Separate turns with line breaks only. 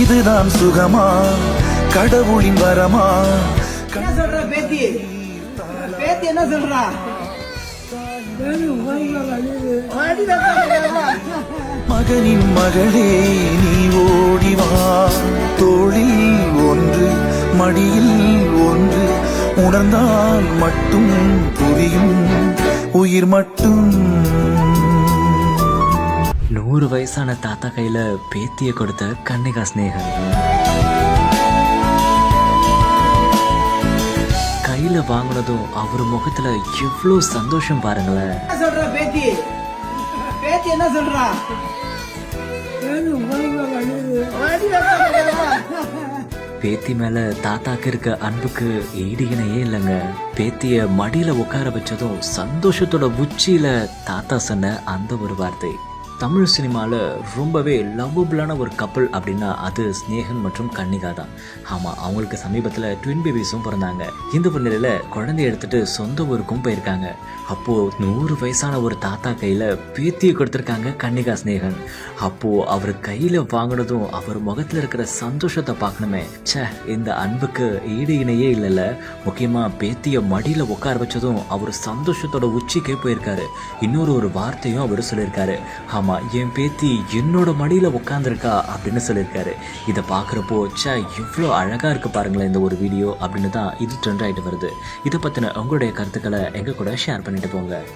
இதுதான் சுகமா? கடவுளின் வரமா?
என்ன சொல்ற பேத்தி? பேத்தி என்ன சொல்றா?
மகனின் மகளே நீ ஓடி வா. தோளில் ஒன்று மடியில் ஒன்று. உணர்ந்தால் மட்டும் புரியும். உயிர் மட்டும்
நூறு வயசான தாத்தா கையில பேத்திய கொடுத்த கன்னிகா ஸ்னேகன் கையில வாங்கினதும் அவர் முகத்துல எவ்வளோ சந்தோஷம் பாருங்களேன்.
என்ன சொல்ற பேத்தி? பேத்தி என்ன சொல்றா?
பேத்தி மேல தாத்தாக்கு இருக்க அன்புக்கு ஈடு இணையே இல்லைங்க. பேத்திய மடியில உட்கார வச்சதும் சந்தோஷத்தோட உச்சியில தாத்தா சொன்ன அந்த ஒரு வார்த்தை. தமிழ் சினிமாவில் ரொம்பவே லவ்வபுளான ஒரு கப்பல் அப்படின்னா அது ஸ்னேகன் மற்றும் கன்னிகா தான். ஆமாம் அவங்களுக்கு சமீபத்தில் ட்வின் பேபிஸும் பிறந்தாங்க. இந்த ஒரு நிலையில் குழந்தைய எடுத்துட்டு சொந்த ஊருக்கும் போயிருக்காங்க. அப்போது நூறு வயசான ஒரு தாத்தா கையில் பேத்தியை கொடுத்துருக்காங்க கன்னிகா ஸ்னேகன் அப்போது அவர் கையில் வாங்கினதும் அவர் முகத்தில் இருக்கிற சந்தோஷத்தை பார்க்கணுமே. ச்சே இந்த அன்புக்கு ஈடு இணையே இல்லைல்ல. முக்கியமாக பேத்தியை மடியில் உட்கார வச்சதும் அவர் சந்தோஷத்தோட உச்சிக்கே போயிருக்காரு. இன்னொரு ஒரு வார்த்தையும் அவர் சொல்லியிருக்காரு. ஆமாம் என் பேத்தி என்னோட மடியில் உட்காந்துருக்கா அப்படின்னு சொல்லியிருக்காரு. இதை பார்க்குறப்போ ச்சே இவ்வளோ அழகாக இருக்கு பாருங்களேன் இந்த ஒரு வீடியோ அப்படின்னு தான் இது ட்ரெண்ட் ஆகிட்டு வருது. இதை பற்றின உங்களுடைய கருத்துக்களை எங்கள் கூட ஷேர் பண்ணிட்டு போங்க.